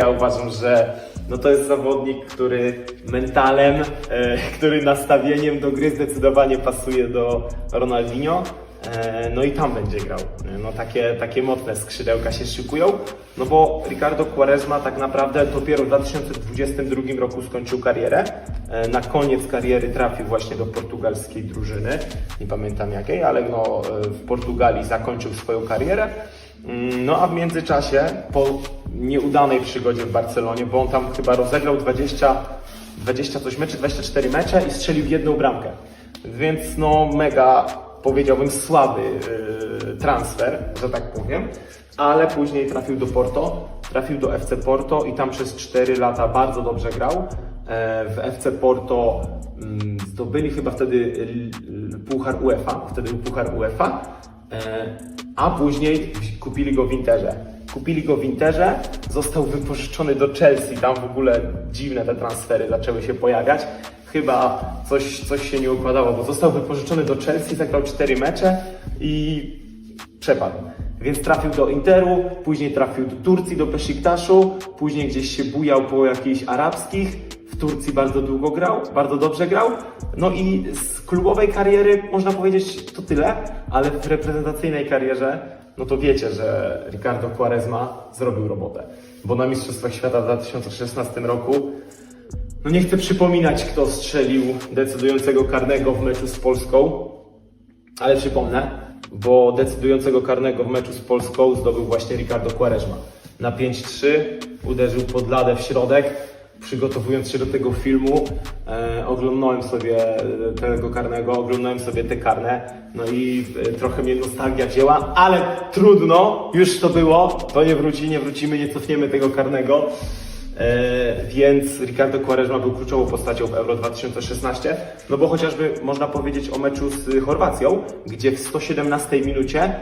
Ja uważam, że no to jest zawodnik, który mentalem, e, który nastawieniem do gry zdecydowanie pasuje do Ronaldinho. E, no i tam będzie grał. No takie, takie mocne skrzydełka się szykują. No bo Ricardo Quaresma tak naprawdę dopiero w 2022 roku skończył karierę. E, Na koniec kariery trafił właśnie do portugalskiej drużyny. Nie pamiętam jakiej, ale no w Portugalii zakończył swoją karierę. Mm, No a w międzyczasie, po nieudanej przygodzie w Barcelonie, bo on tam chyba rozegrał 20, 20 coś meczy, 24 mecze i strzelił jedną bramkę. Więc no mega, powiedziałbym, słaby yy, transfer, że tak powiem. Ale później trafił do Porto, trafił do FC Porto i tam przez 4 lata bardzo dobrze grał. E, W FC Porto mm, zdobyli chyba wtedy l- Puchar UEFA, wtedy był Puchar UEFA. E, a później kupili go w Interze. Kupili go w Interze, został wypożyczony do Chelsea, tam w ogóle dziwne te transfery zaczęły się pojawiać. Chyba coś, coś się nie układało, bo został wypożyczony do Chelsea, zagrał 4 mecze i przepadł. Więc trafił do Interu, później trafił do Turcji, do Besiktaszu, później gdzieś się bujał po jakichś arabskich. Turcji bardzo długo grał, bardzo dobrze grał. No i z klubowej kariery można powiedzieć to tyle, ale w reprezentacyjnej karierze, no to wiecie, że Ricardo Quaresma zrobił robotę. Bo na Mistrzostwach Świata w 2016 roku no nie chcę przypominać, kto strzelił decydującego karnego w meczu z Polską, ale przypomnę, bo decydującego karnego w meczu z Polską zdobył właśnie Ricardo Quaresma. Na 5-3 uderzył pod ladę w środek. Przygotowując się do tego filmu, e, oglądałem sobie e, tego karnego, oglądałem sobie te karne, no i e, trochę mnie nostalgia wzięła, ale trudno, już to było, to nie wróci, nie wrócimy, nie cofniemy tego karnego. E, więc Ricardo Quaresma był kluczową postacią w Euro 2016, no bo chociażby można powiedzieć o meczu z Chorwacją, gdzie w 117 minucie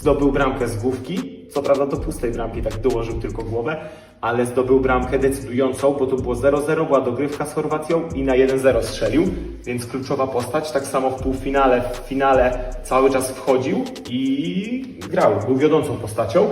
zdobył bramkę z główki, co prawda do pustej bramki, tak dołożył tylko głowę, ale zdobył bramkę decydującą, bo to było 0-0, była dogrywka z Chorwacją i na 1-0 strzelił, więc kluczowa postać, tak samo w półfinale, w finale cały czas wchodził i grał, był wiodącą postacią.